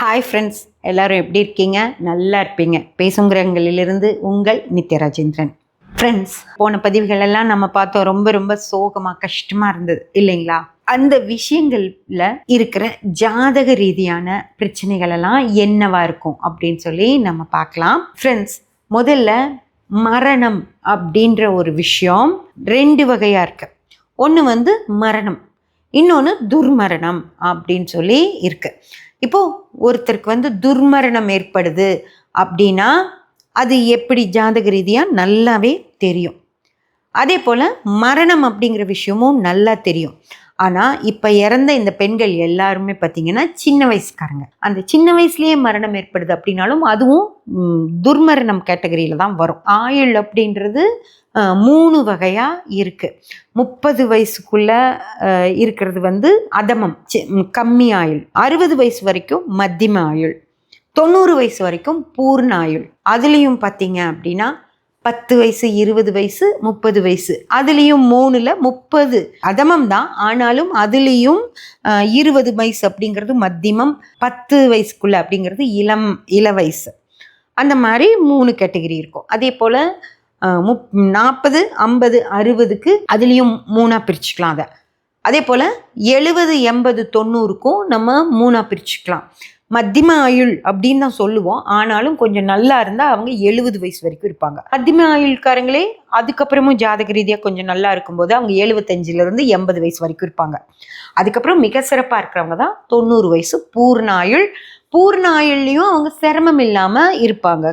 Hi friends எல்லாரும் எப்படி இருக்கீங்க? நல்லா இருப்பீங்க. பேசுங்கிறங்களிலிருந்து உங்கள் நித்யராஜேந்திரன் ஃப்ரெண்ட்ஸ் போன பதிவுகள் எல்லாம் நம்ம பார்த்தோம். ரொம்ப ரொம்ப சோகமாக கஷ்டமாக இருந்தது. இல்லைங்களா? அந்த விஷயங்களில் இருக்கிற ஜாதக ரீதியான பிரச்சனைகள் எல்லாம் என்னவா இருக்கும் அப்படின்னு சொல்லி நம்ம பார்க்கலாம். ஃப்ரெண்ட்ஸ் முதல்ல மரணம் அப்படின்ற ஒரு விஷயம் ரெண்டு வகையாக இருக்கு. ஒன்று வந்து மரணம் இன்னொன்று துர்மரணம் அப்படின்னு சொல்லி இருக்கு. இப்போது ஒருத்தருக்கு வந்து துர்மரணம் ஏற்படுது அப்படின்னா அது எப்படி ஜாதக ரீதியாக நல்லாவே தெரியும். அதே போல் மரணம் அப்படிங்கிற விஷயமும் நல்லா தெரியும். ஆனால் இப்போ இறந்த இந்த பெண்கள் எல்லாருமே பார்த்தீங்கன்னா சின்ன வயசுக்காரங்க. அந்த சின்ன வயசுலேயே மரணம் ஏற்படுது அப்படின்னாலும் அதுவும் துர்மரணம் கேட்டகரியில் தான் வரும். ஆயுள் அப்படின்றது மூணு வகையாக இருக்குது முப்பது வயசுக்குள்ளே இருக்கிறது வந்து அதமம் கம்மி ஆயுள். அறுபது வயசு வரைக்கும் மத்தியம ஆயுள். தொண்ணூறு வயசு வரைக்கும் பூர்ண ஆயுள். அதுலேயும் பார்த்தீங்க அப்படின்னா பத்து வயசு இருபது வயசு முப்பது வயசு. அதுலேயும் மூணில் முப்பது. அதமம் தான். ஆனாலும் அதுலேயும் இருபது வயசு அப்படிங்கிறது மத்தியமம் பத்து வயசுக்குள்ளே அப்படிங்கிறது இளம் இள வயசு. அந்த மாதிரி மூணு கேட்டகரி இருக்கும். அதே போல் முப் நாற்பது ஐம்பது அறுபதுக்கு அதுலேயும் மூணாக பிரிச்சுக்கலாம் அதை. அதே போல் எழுபது எண்பது தொண்ணூறுக்கும் நம்ம மூணாக பிரிச்சுக்கலாம். மத்தியம ஆயுள் அப்படின்னு தான் சொல்லுவோம். ஆனாலும் கொஞ்சம் நல்லா இருந்தால் அவங்க எழுபது வயசு வரைக்கும் இருப்பாங்க. மத்தியம ஆயுள்காரங்களே அதுக்கப்புறமும் ஜாதக ரீதியாக கொஞ்சம் நல்லா இருக்கும்போது அவங்க எழுபத்தஞ்சிலேருந்து எண்பது வயசு வரைக்கும் இருப்பாங்க. அதுக்கப்புறம் மிக சிறப்பாக இருக்கிறவங்க தான் தொண்ணூறு வயசு பூர்ண ஆயுள் பூர்ண அவங்க சிரமம் இல்லாமல் இருப்பாங்க.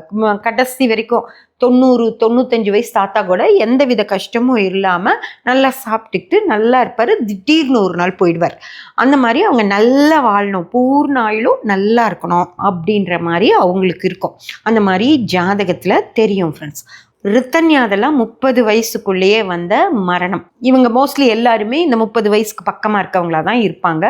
கடைசி வரைக்கும் தொண்ணூறு தொண்ணூத்தஞ்சு வயசு தாத்தா கூட எந்த வித கஷ்டமும் இல்லாமல் நல்லா சாப்பிட்டுக்கிட்டு நல்லா இருப்பார். திடீர்னு ஒரு நாள் போயிடுவார். அந்த மாதிரி அவங்க நல்லா வாழணும். பூர்ண ஆயுளும் நல்லா இருக்கணும் அப்படின்ற மாதிரி அவங்களுக்கு இருக்கும். அந்த மாதிரி ஜாதகத்தில் தெரியும் ஃப்ரெண்ட்ஸ் ரித்தன்யாதெல்லாம் முப்பது வயசுக்குள்ளேயே வந்த மரணம். இவங்க மோஸ்ட்லி எல்லாருமே இந்த முப்பது வயசுக்கு பக்கமாக இருக்கவங்களா தான் இருப்பாங்க.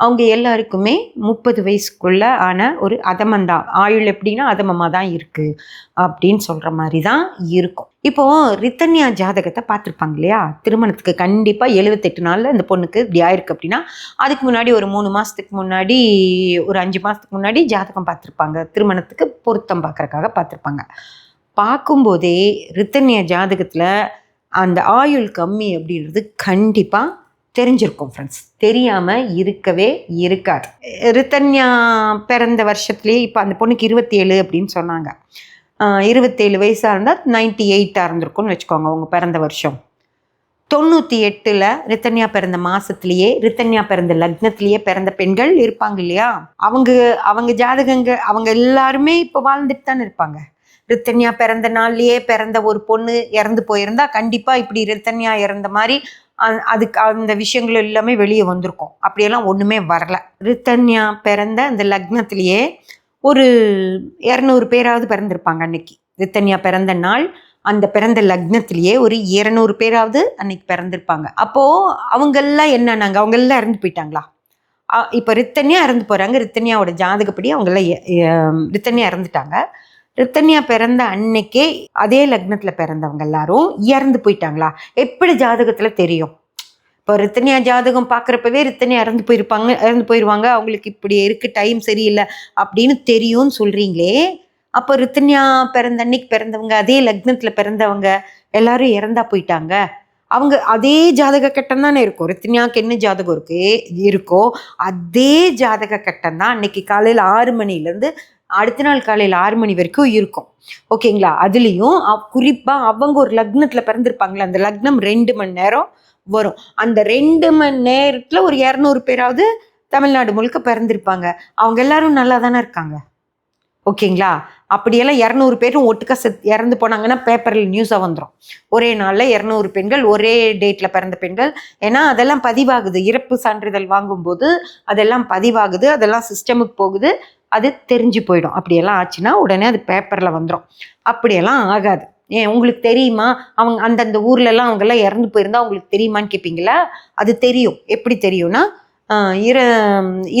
அவங்க எல்லாருக்குமே முப்பது வயசுக்குள்ள ஆன ஒரு அதமந்தா. ஆயுள் எப்படின்னா அதமமாக தான் இருக்குது அப்படின்னு சொல்கிற மாதிரி தான் இருக்கும். இப்போது ரித்தன்யா ஜாதகத்தை பார்த்துருப்பாங்க இல்லையா? திருமணத்துக்கு கண்டிப்பாக எழுபத்தெட்டு நாளில் இந்த பொண்ணுக்கு இப்படி ஆயிருக்கு அப்படின்னா அதுக்கு முன்னாடி ஒரு மூணு மாதத்துக்கு முன்னாடி ஒரு அஞ்சு மாதத்துக்கு முன்னாடி ஜாதகம் பார்த்துருப்பாங்க. திருமணத்துக்கு பொருத்தம் பார்க்கறக்காக பார்த்துருப்பாங்க. பார்க்கும்போதே ரித்தன்யா ஜாதகத்தில் அந்த ஆயுள் கம்மி அப்படின்றது கண்டிப்பாக தெரிஞ்சிருக்கும் ஃப்ரெண்ட்ஸ் தெரியாமல் இருக்கவே இருக்காது. ரித்தன்யா பிறந்த வருஷத்துலேயே இப்போ அந்த பொண்ணுக்கு இருபத்தி ஏழு அப்படின்னு சொன்னாங்க. இருபத்தேழு வயசாக இருந்தால் நைன்டி எயிட்டாக இருந்திருக்கும்னு வச்சுக்கோங்க அவங்க பிறந்த வருஷம். தொண்ணூற்றி எட்டில் ரித்தன்யா பிறந்த மாதத்துலேயே ரித்தன்யா பிறந்த லக்னத்திலேயே பிறந்த பெண்கள் இருப்பாங்க இல்லையா? அவங்க அவங்க ஜாதகங்க அவங்க எல்லாருமே இப்போ வாழ்ந்துட்டு தானே இருப்பாங்க. ரித்தன்யா பிறந்த நாள்லயே பிறந்த ஒரு பொண்ணு இறந்து போயிருந்தா கண்டிப்பா இப்படி ரித்தன்யா இறந்த மாதிரி அ- அதுக்கு அந்த விஷயங்கள் எல்லாமே வெளியே வந்திருக்கும். அப்படியெல்லாம் ஒண்ணுமே வரல. ரித்தன்யா பிறந்த அந்த லக்னத்திலேயே ஒரு இரநூறு பேராவது பிறந்திருப்பாங்க அன்னைக்கு. ரித்தன்யா பிறந்த நாள் அந்த பிறந்த லக்னத்திலேயே ஒரு இரநூறு பேராவது அன்னைக்கு பிறந்திருப்பாங்க. அப்போ அவங்கெல்லாம் என்னன்னாங்க? அவங்க எல்லாம் இறந்து போயிட்டாங்களா? அ- இப்போ ரித்தன்யா இறந்து போறாங்க. ரித்தன்யாவோட ஜாதகப்படி அவங்கெல்லாம் ரித்தன்யா இறந்துட்டாங்க. ரித்தன்யா பிறந்த அன்னைக்கே அதே லக்னத்தில் பிறந்தவங்க எல்லாரும் இறந்து போயிட்டாங்களா? எப்படி ஜாதகத்தில் தெரியும்? இப்போ ரித்தன்யா ஜாதகம் பார்க்குறப்பவே ரித்தன்யா இறந்து போயிருப்பாங்க இறந்து போயிடுவாங்க அவங்களுக்கு இப்படி இருக்கு டைம் சரியில்லை அப்படின்னு தெரியும்னு சொல்கிறீங்களே அப்போ ரித்தன்யா பிறந்த அன்னைக்கு பிறந்தவங்க அதே லக்னத்தில் பிறந்தவங்க எல்லாரும் இறந்தா போயிட்டாங்க. அவங்க அதே ஜாதக கட்டம் தானே இருக்கும். ரித்தன்யாவுக்கு என்ன ஜாதகம் இருக்கு? இருக்கோ அதே ஜாதக கட்டம் தான் அன்னைக்கு காலையில் ஆறு மணிலேருந்து அடுத்த நாள் காலையில் ஆறு மணி வரைக்கும் இருக்கும். ஓகேங்களா? அதுலேயும் குறிப்பாக அவங்க ஒரு லக்னத்தில் பிறந்திருப்பாங்களே அந்த லக்னம் ரெண்டு மணி நேரம் வரும். அந்த ரெண்டு மணி நேரத்தில் ஒரு இரநூறு பேராவது தமிழ்நாடு முழுக்க பிறந்திருப்பாங்க. அவங்க எல்லாரும் நல்லா தானே இருக்காங்க? ஓகேங்களா? அப்படியெல்லாம் இரநூறு பேரும் ஒட்டுக்கா செத் இறந்து போனாங்கன்னா பேப்பரில் நியூஸாக வந்துடும் ஒரே நாளில் இரநூறு பெண்கள் ஒரே டேட்டில் பிறந்த பெண்கள். ஏன்னா அதெல்லாம் பதிவாகுது. இறப்பு சான்றிதழ் வாங்கும்போது அதெல்லாம் பதிவாகுது. அதெல்லாம் சிஸ்டமுக்கு போகுது. அது தெரிஞ்சு போயிடும். அப்படியெல்லாம் ஆச்சுன்னா உடனே அது பேப்பரில் வந்துடும் அப்படியெல்லாம் ஆகாது. ஏன் உங்களுக்கு தெரியுமா? அவங்க அந்தந்த ஊர்லலாம் அவங்கெல்லாம் இறந்து போயிருந்தா உங்களுக்கு தெரியுமான்னு கேட்பீங்களா அது தெரியும். எப்படி தெரியும்னா இர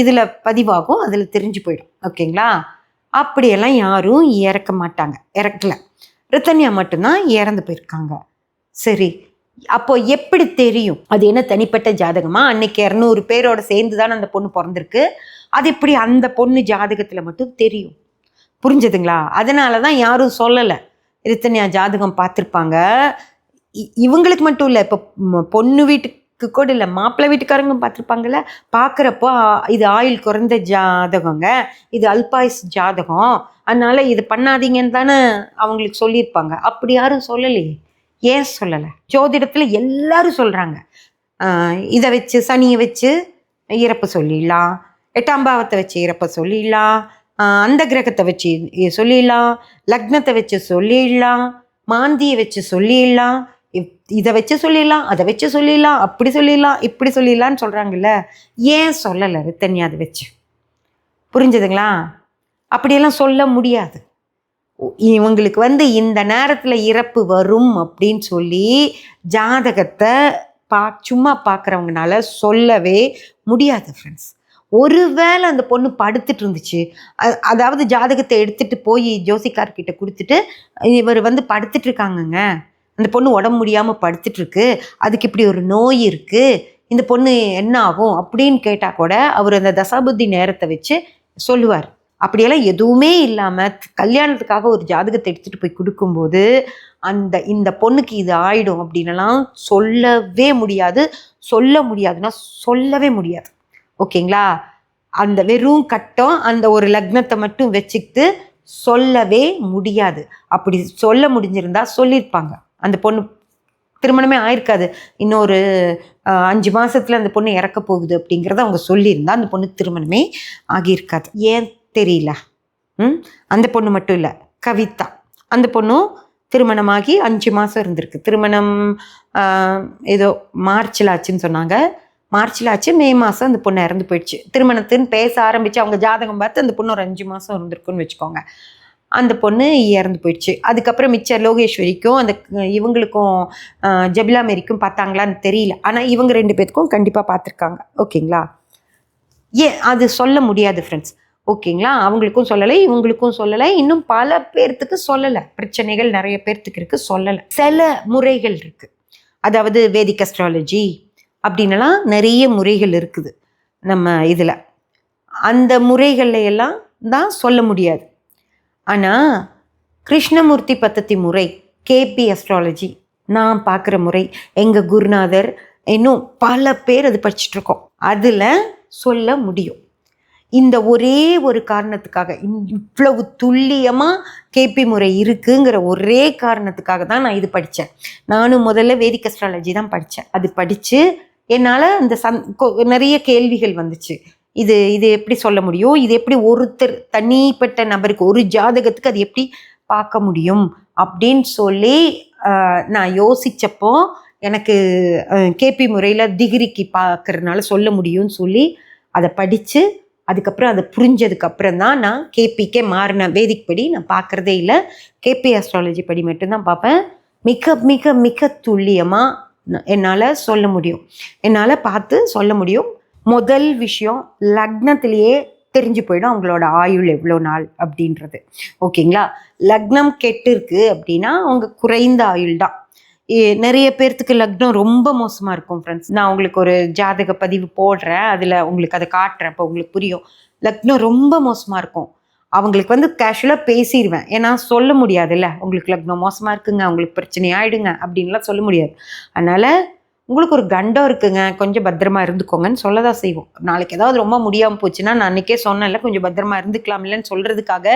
இதில் பதிவாகும் அதில் தெரிஞ்சு போயிடும். ஓகேங்களா? அப்படியெல்லாம் யாரும் இறக்க மாட்டாங்க. இறக்கல. ரித்தன்யா மட்டும்தான் இறந்து போயிருக்காங்க. சரி. அப்போ எப்படி தெரியும்? அது என்ன தனிப்பட்ட ஜாதகமா? அன்னைக்கு இரநூறு பேரோட சேர்ந்து தான் அந்த பொண்ணு பிறந்திருக்கு? அது எப்படி அந்த பொண்ணு ஜாதகத்தில் மட்டும் தெரியும். புரிஞ்சதுங்களா? அதனால தான் யாரும் சொல்லலை. ரித்தன்யா ஜாதகம் பார்த்துருப்பாங்க. இ- இவங்களுக்கு மட்டும் இல்லை இப்போ பொண்ணு வீட்டுக்கு கூட இல்லை மாப்பிள்ளை வீட்டுக்காரங்க பார்த்துருப்பாங்கல்ல? பார்க்குறப்போ இது ஆயில் குறைந்த ஜாதகங்க. இது அல்பாய்ஸ் ஜாதகம். அதனால் இது பண்ணாதீங்கன்னு தானே அவங்களுக்கு சொல்லியிருப்பாங்க. அப்படி யாரும் சொல்லலையே. ஏன் சொல்லலை? ஜோதிடத்தில் எல்லாரும் சொல்கிறாங்க இதை வச்சு சனியை வச்சு இறப்பு சொல்லிடலாம். எட்டாம் பாவத்தை வச்சு இறப்பை சொல்லிடலாம். அந்த கிரகத்தை வச்சு சொல்லிடலாம். லக்னத்தை வச்சு சொல்லிடலாம். மாந்தியை வச்சு சொல்லிடலாம். இப்- இதை வச்சு சொல்லிடலாம் அதை வச்சு சொல்லிடலாம் அப்படி சொல்லிடலாம் இப்படி சொல்லிடலான்னு சொல்கிறாங்கல்ல ஏன் சொல்லலை ரித்தன்யா அதை வச்சு? புரிஞ்சுதுங்களா? அப்படியெல்லாம் சொல்ல முடியாது. இவங்களுக்கு வந்து இந்த நேரத்தில் இறப்பு வரும் அப்படின்னு சொல்லி ஜாதகத்தை பா சும்மா பார்க்குறவங்கனால சொல்லவே முடியாது ஃப்ரெண்ட்ஸ் ஒருவேளை அந்த பொண்ணு படுத்துட்டு இருந்துச்சு அதாவது ஜாதகத்தை எடுத்துட்டு போய் ஜோசிக்கார்கிட்ட கொடுத்துட்டு இவர் வந்து படுத்துட்டு இருக்காங்கங்க அந்த பொண்ணு உடம்பு முடியாமல் படுத்துட்ருக்கு. அதுக்கு இப்படி ஒரு நோய் இருக்குது இந்த பொண்ணு என்ன ஆகும் அப்படின்னு கேட்டால் கூட அவர் அந்த தசாபுத்தி நேரத்தை வச்சு சொல்லுவார். அப்படியெல்லாம் எதுவுமே இல்லாமல் கல்யாணத்துக்காக ஒரு ஜாதகத்தை எடுத்துகிட்டு போய் கொடுக்கும்போது அந்த இந்த பொண்ணுக்கு இது ஆயிடும் அப்படின்லாம் சொல்லவே முடியாது. சொல்ல முடியாதுன்னா சொல்லவே முடியாது. ஓகேங்களா? அந்த வெறும் கட்டம் அந்த ஒரு லக்னத்தை மட்டும் வச்சுக்கிட்டு சொல்லவே முடியாது. அப்படி சொல்ல முடிஞ்சிருந்தா சொல்லியிருப்பாங்க. அந்த பொண்ணு திருமணமே ஆயிருக்காது. இன்னொரு அஞ்சு மாதத்தில் அந்த பொண்ணு இறக்க போகுது அப்படிங்கிறத அவங்க சொல்லியிருந்தா அந்த பொண்ணு திருமணமே ஆகியிருக்காது. ஏன் தெரியல? ம்? அந்த பொண்ணு மட்டும் இல்லை கவிதா. அந்த பொண்ணும் திருமணமாகி அஞ்சு மாதம் இருந்திருக்கு. திருமணம் ஏதோ மார்ச்சில் ஆச்சுன்னு சொன்னாங்க. மார்ச்சில் ஆச்சு மே மாதம் அந்த பொண்ணு இறந்து போயிடுச்சு. திருமணத்துன்னு பேச ஆரம்பித்து அவங்க ஜாதகம் பார்த்து அந்த பொண்ணு ஒரு அஞ்சு மாதம் இருந்திருக்குன்னு வச்சுக்கோங்க. அந்த பொண்ணு இறந்து போயிடுச்சு. அதுக்கப்புறம் மிச்ச லோகேஸ்வரிக்கும் அந்த இவங்களுக்கும் ஜபிலா மேரிக்கும் பார்த்தாங்களான்னு தெரியல. ஆனால் இவங்க ரெண்டு பேத்துக்கும் கண்டிப்பாக பார்த்துருக்காங்க. ஓகேங்களா? ஏன் அது சொல்ல முடியாது ஃப்ரெண்ட்ஸ் ஓகேங்களா? அவங்களுக்கும் சொல்லலை இவங்களுக்கும் சொல்லலை. இன்னும் பல பேர்த்துக்கு சொல்லலை. பிரச்சனைகள் நிறைய பேர்த்துக்கு இருக்குது சொல்லலை. சில முறைகள் இருக்குது அதாவது வேதிக் அஸ்ட்ராலஜி அப்படின்லாம் நிறைய முறைகள் இருக்குது நம்ம இதில். அந்த முறைகளையெல்லாம் தான் சொல்ல முடியாது. ஆனால் கிருஷ்ணமூர்த்தி பத்தத்தி முறை கேபி அஸ்ட்ராலஜி நான் பார்க்குற முறை எங்கள் குருநாதர் இன்னும் பல பேர் அது படிச்சிட்டுருக்கோம் அதில் சொல்ல முடியும். இந்த ஒரே ஒரு காரணத்துக்காக இவ்வளவு துல்லியமாக கேபி முறை இருக்குங்கிற ஒரே காரணத்துக்காக தான் நான் இது படித்தேன். நானும் முதல்ல வேதிக் அஸ்ட்ராலஜி தான் படித்தேன். அது படித்து என்னால் அந்த சந் நிறைய கேள்விகள் வந்துச்சு. இது இது எப்படி சொல்ல முடியும்? இது எப்படி ஒருத்தர் தனிப்பட்ட நபருக்கு ஒரு ஜாதகத்துக்கு அது எப்படி பார்க்க முடியும்? அப்படின்னு சொல்லி நான் யோசித்தப்போ எனக்கு கேபி முறையில் டிகிரிக்கு பார்க்குறதுனால சொல்ல முடியும்னு சொல்லி அதை படித்து அதுக்கப்புறம் அதை புரிஞ்சதுக்கப்புறம் தான் நான் கேபிக்கே மாறினேன் வேதிக் படி நான் பார்க்குறதே இல்லை. கேபி அஸ்ட்ராலஜி படி மட்டும்தான் பார்ப்பேன். மிக மிக மிக துல்லியமாக என்னால் சொல்ல முடியும். என்னால் பார்த்து சொல்ல முடியும். முதல் விஷயம் லக்னத்திலேயே தெரிஞ்சு போயிடும் அவங்களோட ஆயுள் எவ்வளோ நாள் அப்படின்றது. ஓகேங்களா? லக்னம் கெட்டு இருக்கு அப்படின்னா அவங்க குறைந்த ஆயுள் தான். ஏ- நிறைய பேர்த்துக்கு லக்னம் ரொம்ப மோசமாக இருக்கும் ஃப்ரெண்ட்ஸ் நான் உங்களுக்கு ஒரு ஜாதக பதிவு போடுறேன். அதில் உங்களுக்கு அதை காட்டுறேன். அப்போ உங்களுக்கு புரியும். லக்னம் ரொம்ப மோசமாக இருக்கும். அவங்களுக்கு வந்து கேஷுவலாக பேசிடுவேன் ஏன்னா சொல்ல முடியாதுல்ல. உங்களுக்கு லக்னம் மோசமாக இருக்குங்க. உங்களுக்கு பிரச்சனை ஆயிடுங்க. அப்படின்லாம் சொல்ல முடியாது. அதனால் உங்களுக்கு ஒரு கண்டம் இருக்குங்க. கொஞ்சம் பத்திரமா இருந்துக்கோங்கன்னு சொல்ல தான் செய்வோம். நாளைக்கு ஏதாவது ரொம்ப முடியாமல் போச்சுன்னா நான் அன்றைக்கே சொன்னேன்ல கொஞ்சம் பத்திரமா இருந்துக்கலாம் இல்லைன்னு சொல்கிறதுக்காக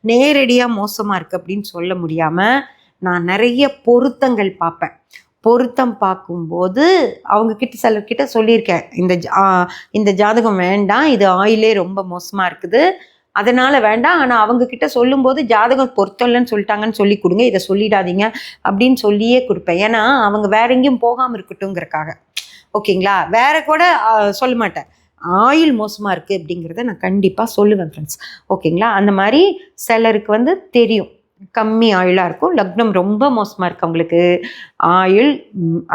நேரடியாக மோசமாக இருக்குது அப்படின்னு சொல்ல முடியாமல் நான் நிறைய பொருத்தங்கள் பார்ப்பேன். பொருத்தம் பார்க்கும்போது அவங்கக்கிட்ட சிலர்கிட்ட சொல்லியிருக்கேன். இந்த ஜா- இந்த ஜாதகம் வேண்டாம். இது ஆயிலே ரொம்ப மோசமாக இருக்குது. அதனால வேண்டாம். ஆனால் அவங்க கிட்ட சொல்லும்போது ஜாதகம் பொருத்தம் சொல்லிட்டாங்கன்னு சொல்லி கொடுங்க. இதை சொல்லிடாதீங்க அப்படின்னு சொல்லியே கொடுப்பேன். ஏன்னா அவங்க வேற எங்கேயும் போகாமல் இருக்கட்டும்ங்கிறக்காக. ஓகேங்களா? வேற கூட சொல்ல மாட்டேன். ஆயில் மோசமாக இருக்குது அப்படிங்கிறத நான் கண்டிப்பாக சொல்லுவேன் ஃப்ரெண்ட்ஸ் ஓகேங்களா? அந்த மாதிரி சிலருக்கு வந்து தெரியும். கம்மி ஆயிலாக இருக்கும். லக்னம் ரொம்ப மோசமாக இருக்கு அவங்களுக்கு. ஆயுள்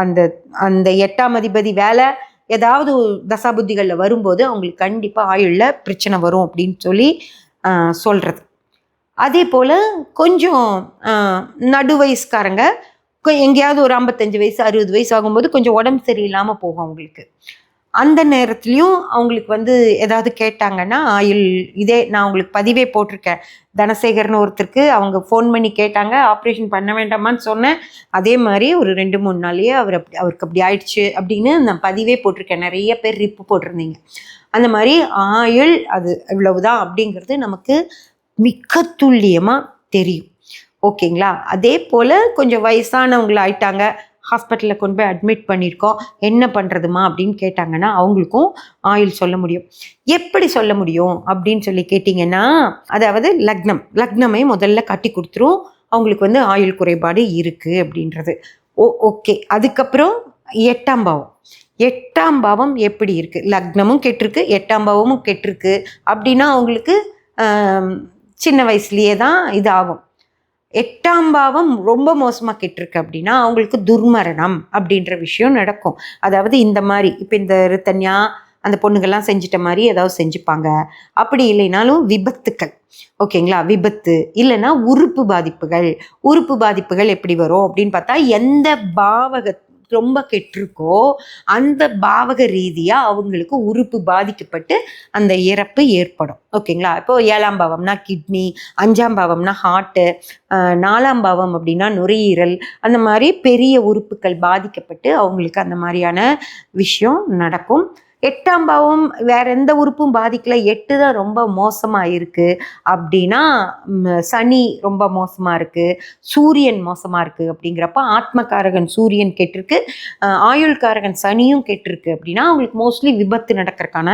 அந்த அந்த எட்டாம் அதிபதி வேலை ஏதாவது தசாபுத்திகளில் வரும்போது அவங்களுக்கு கண்டிப்பாக ஆயுளில் பிரச்சனை வரும் அப்படின்னு சொல்லி சொல்கிறது அதே போல் கொஞ்சம் நடு வயசுக்காரங்க எங்கேயாவது ஒரு ஐம்பத்தஞ்சு வயசு அறுபது வயசு ஆகும்போது கொஞ்சம் உடம்பு சரியில்லாமல் போகும் அவங்களுக்கு. அந்த நேரத்துலையும் அவங்களுக்கு வந்து ஏதாவது கேட்டாங்கன்னா ஆயில் இதே நான் உங்களுக்கு பதிவே போட்டிருக்கேன். தனசேகர்னு ஒருத்தருக்கு அவங்க ஃபோன் பண்ணி கேட்டாங்க ஆப்ரேஷன் பண்ண வேண்டாமான்னு சொன்னேன். அதே மாதிரி ஒரு ரெண்டு மூணு நாள்லேயே அவர் அப்படி அவருக்கு அப்படி ஆயிடுச்சு அப்படின்னு நான் பதிவே போட்டிருக்கேன். நிறைய பேர் ரிப்பு போட்டிருந்தீங்க. அந்த மாதிரி ஆயுள் அது இவ்வளவுதான் அப்படிங்கிறது நமக்கு மிக்க துல்லியமாக தெரியும். ஓகேங்களா? அதே போல் கொஞ்சம் வயசானவங்கள ஆயிட்டாங்க ஹாஸ்பிட்டலில் கொண்டு போய் அட்மிட் பண்ணியிருக்கோம். என்ன பண்ணுறதுமா அப்படின்னு கேட்டாங்கன்னா அவங்களுக்கும் ஆயுள் சொல்ல முடியும். எப்படி சொல்ல முடியும் அப்படின்னு சொல்லி கேட்டிங்கன்னா அதாவது லக்னம். லக்னமே முதல்ல கட்டி கொடுத்துரும். அவங்களுக்கு வந்து ஆயுள் குறைபாடு இருக்குது அப்படின்றது. Oh okay. அதுக்கப்புறம் எட்டாம் பாவம். எட்டாம் பாவம் எப்படி இருக்குது லக்னமும் கெட்டிருக்கு எட்டாம் பாவமும் கெட்டிருக்கு. அப்படின்னா அவங்களுக்கு சின்ன வயசுலேயே தான் இது ஆகும் எட்டாம் பாவம் ரொம்ப மோசமாக கெட்டிருக்கு அப்படின்னா அவங்களுக்கு துர்மரணம் அப்படின்ற விஷயம் நடக்கும். அதாவது இந்த மாதிரி இப்போ இந்த ரித்தன்யா அந்த பொண்ணுங்கள்லாம் செஞ்சிட்ட மாதிரி ஏதாவது செஞ்சுப்பாங்க. அப்படி இல்லைனாலும் விபத்துக்கள். ஓகேங்களா? விபத்து இல்லைன்னா உறுப்பு பாதிப்புகள். உறுப்பு பாதிப்புகள் எப்படி வரும் அப்படின்னு பார்த்தா எந்த பாவகத்தை ரொம்ப கெட்டிருக்கோ அந்த பாவக ரீதியாக அவங்களுக்கு உறுப்பு பாதிக்கப்பட்டு அந்த இறப்பு ஏற்படும். ஓகேங்களா? இப்போ ஏழாம் பாவம்னா கிட்னி அஞ்சாம் பாவம்னா ஹார்ட்டு நாலாம் பாவம் அப்படின்னா நுரையீரல் அந்த மாதிரி பெரிய உறுப்புகள் பாதிக்கப்பட்டு அவங்களுக்கு அந்த மாதிரியான விஷயம் நடக்கும். எட்டாம் பாவம் வேற எந்த உறுப்பும் பாதிக்கல. எட்டு தான் ரொம்ப மோசமாக இருக்கு. அப்படின்னா சனி ரொம்ப மோசமாக இருக்கு. சூரியன் மோசமாக இருக்கு அப்படிங்கிறப்ப ஆத்மகாரகன் சூரியன் கெட்டிருக்கு. ஆயுள்காரகன் சனியும் கெட்டிருக்கு அப்படின்னா அவங்களுக்கு மோஸ்ட்லி விபத்து நடக்கிறதுக்கான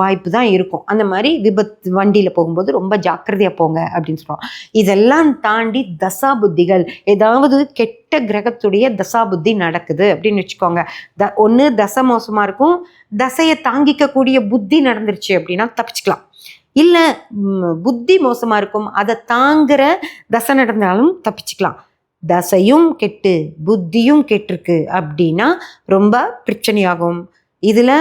வாய்ப்பு தான் இருக்கும். அந்த மாதிரி விபத்து வண்டியில் போகும்போது ரொம்ப ஜாக்கிரதையாக போங்க அப்படின்னு சொல்கிறோம் இதெல்லாம் தாண்டி தசா புத்திகள் ஏதாவது கெட்ட கிரகத்துடைய தசா புத்தி நடக்குது அப்படின்னு வச்சுக்கோங்க. த ஒன்று தசை மோசமாக இருக்கும். தசையை தாங்கிக்கக்கூடிய புத்தி நடந்துருச்சு அப்படின்னா தப்பிச்சுக்கலாம். இல்லை புத்தி மோசமாக இருக்கும். அதை தாங்குற தசை நடந்தாலும் தப்பிச்சுக்கலாம். தசையும் கெட்டு புத்தியும் கெட்டிருக்கு அப்படின்னா ரொம்ப பிரச்சனையாகும். இதில்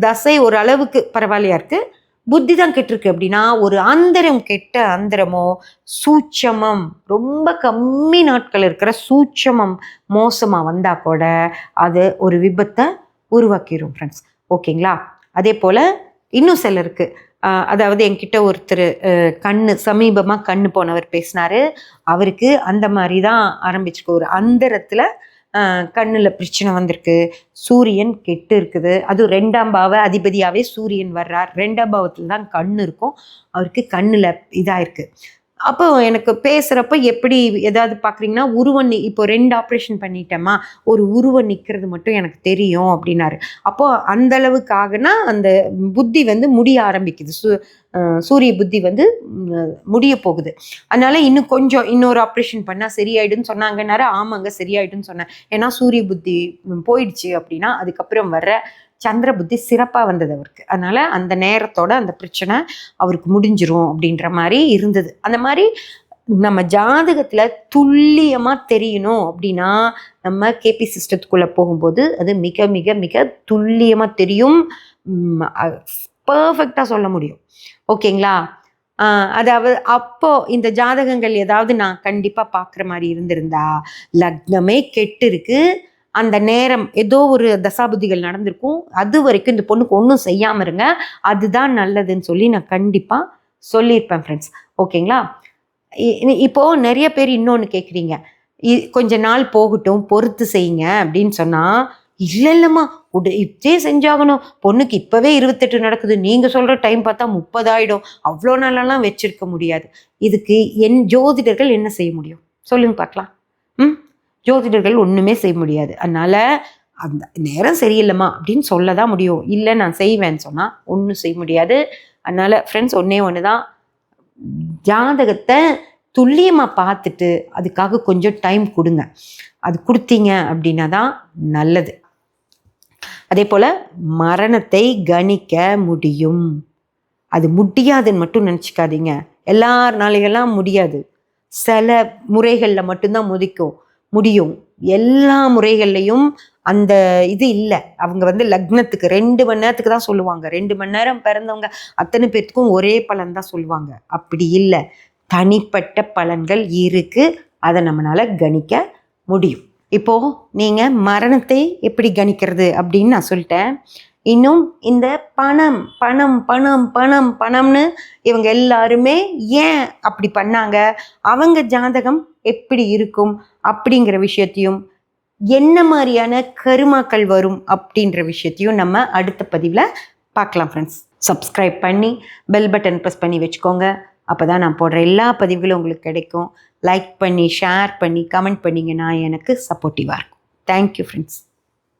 தசை ஒரு அளவுக்கு பரவாயில்லையா இருக்குது புத்தி தான் கெட்டிருக்கு அப்படின்னா ஒரு அந்தரம் கெட்ட அந்தரமோ சூட்சமம் ரொம்ப கம்மி நாட்கள் இருக்கிற சூட்சமம் மோசமாக வந்தால் கூட அது ஒரு விபத்தை உருவாக்கிடும் ஃப்ரெண்ட்ஸ் ஓகேங்களா? அதே போல் இன்னும் சிலருக்கு அதாவது என்கிட்ட ஒருத்தர் கண் சமீபமாக கண் போனவர் பேசினாரு. அவருக்கு அந்த மாதிரி தான் ஆரம்பிச்சுக்கோ ஒரு அந்தரத்தில் கண்ணில் பிரச்சனை வந்திருக்கு. சூரியன் கெட்டு இருக்குது. அதுவும் ரெண்டாம் பாவ அதிபதியாகவே சூரியன் வர்றார். ரெண்டாம் பாவத்தில் தான் கண் இருக்கும். அவருக்கு கண்ணில் இதாக இருக்குது அப்போ எனக்கு பேசுகிறப்ப எப்படி ஏதாவது பார்க்குறீங்கன்னா உருவம் நி- இப்போ ரெண்டு ஆப்ரேஷன் பண்ணிட்டேம்மா. ஒரு உருவம் நிற்கிறது மட்டும் எனக்கு தெரியும் அப்படின்னாரு. அப்போது அந்த ஆகுனா அந்த புத்தி வந்து முடிய ஆரம்பிக்குது. சு சூரிய புத்தி வந்து முடிய போகுது. அதனால இன்னும் கொஞ்சம் இன்னொரு ஆப்ரேஷன் பண்ணால் சரியாயிடுன்னு சொன்னாங்கன்னாரு. ஆமாங்க சரியாயிடுன்னு சொன்னேன். ஏன்னா சூரிய புத்தி போயிடுச்சு அப்படின்னா அதுக்கப்புறம் வர்ற சந்திர புத்தி சிறப்பாக வந்தது அவருக்கு. அதனால் அந்த நேரத்தோட அந்த பிரச்சனை அவருக்கு முடிஞ்சிரும் அப்படின்ற மாதிரி இருந்தது. அந்த மாதிரி நம்ம ஜாதகத்தில் துல்லியமாக தெரியணும் அப்படின்னா நம்ம கேபி சிஸ்டத்துக்குள்ளே போகும்போது அது மிக மிக மிக துல்லியமாக தெரியும். பர்ஃபெக்டாக சொல்ல முடியும். ஓகேங்களா? அதாவது அப்போ இந்த ஜாதகங்கள் ஏதாவது நான் கண்டிப்பாக பார்க்குற மாதிரி இருந்திருந்தா லக்னமே கெட்டு இருக்குது அந்த நேரம் ஏதோ ஒரு தசாபுதிகள் நடந்திருக்கும். அது வரைக்கும் இந்த பொண்ணுக்கு ஒன்றும் செய்யாமல் இருங்க. அதுதான் நல்லதுன்னு சொல்லி நான் கண்டிப்பாக சொல்லியிருப்பேன் ஃப்ரெண்ட்ஸ் ஓகேங்களா? இப்போது நிறைய பேர் இன்னொன்று கேட்குறீங்க கொஞ்ச நாள் போகட்டும் பொறுத்து செய்யுங்க அப்படின்னு சொன்னால் இல்லை இல்லைம்மா உட இப்பே செஞ்சாகணும். பொண்ணுக்கு இப்போவே இருபத்தெட்டு நடக்குது. நீங்கள் சொல்கிற டைம் பார்த்தா முப்பதாயிடும் அவ்வளோ நாளெல்லாம் வச்சுருக்க முடியாது. இதுக்கு என் ஜோதிடர்கள் என்ன செய்ய முடியும்? சொல்லுங்க பார்க்கலாம். ஜோதிடர்கள் ஒன்றுமே செய்ய முடியாது. அதனால் அந்த நேரம் சரியில்லைம்மா அப்படின்னு சொல்ல தான் முடியும். இல்லை நான் செய்வேன்னு சொன்னால் ஒன்றும் செய்ய முடியாது. அதனால் ஃப்ரெண்ட்ஸ் ஒன்றே ஒன்று தான் ஜாதகத்தை துல்லியமாக பார்த்துட்டு அதுக்காக கொஞ்சம் டைம் கொடுங்க. அது கொடுத்தீங்க அப்படின்னா தான் நல்லது. அதே போல் மரணத்தை கணிக்க முடியும். அது முடியாதுன்னு மட்டும் நினச்சிக்காதீங்க. எல்லார் எல்லாருனாலையெல்லாம் முடியாது. சில முறைகளில் மட்டும்தான் முதிக்கும். முடியும். எல்லா முறைகள்லையும் அந்த இது இல்லை. அவங்க வந்து லக்னத்துக்கு ரெண்டு மணி நேரத்துக்கு தான் சொல்லுவாங்க. ரெண்டு மணி நேரம் பிறந்தவங்க அத்தனை பேர்த்துக்கும் ஒரே பலன் தான் சொல்லுவாங்க. அப்படி இல்லை. தனிப்பட்ட பலன்கள் இருக்கு. அதை நம்மளால கணிக்க முடியும். இப்போ நீங்க மரணத்தை எப்படி கணிக்கிறது அப்படின்னு நான் சொல்லிட்டேன். இன்னும் இந்த பணம் பணம் பணம் பணம் பணம்னு இவங்க எல்லாருமே ஏன் அப்படி பண்ணாங்க? அவங்க ஜாதகம் எப்படி இருக்கும் அப்படிங்கிற விஷயத்தையும் என்ன மாதிரியான கருமாக்கள் வரும் அப்படின்ற விஷயத்தையும் நம்ம அடுத்த பதிவில் பார்க்கலாம் ஃப்ரெண்ட்ஸ் சப்ஸ்கிரைப் பண்ணி பெல் பட்டன் ப்ரெஸ் பண்ணி வச்சுக்கோங்க. அப்போ தான் நான் போடுற எல்லா பதிவுகளும் உங்களுக்கு கிடைக்கும். லைக் பண்ணி ஷேர் பண்ணி கமெண்ட் பண்ணிங்கன்னா எனக்கு சப்போர்ட்டிவாக இருக்கும். Thank you friends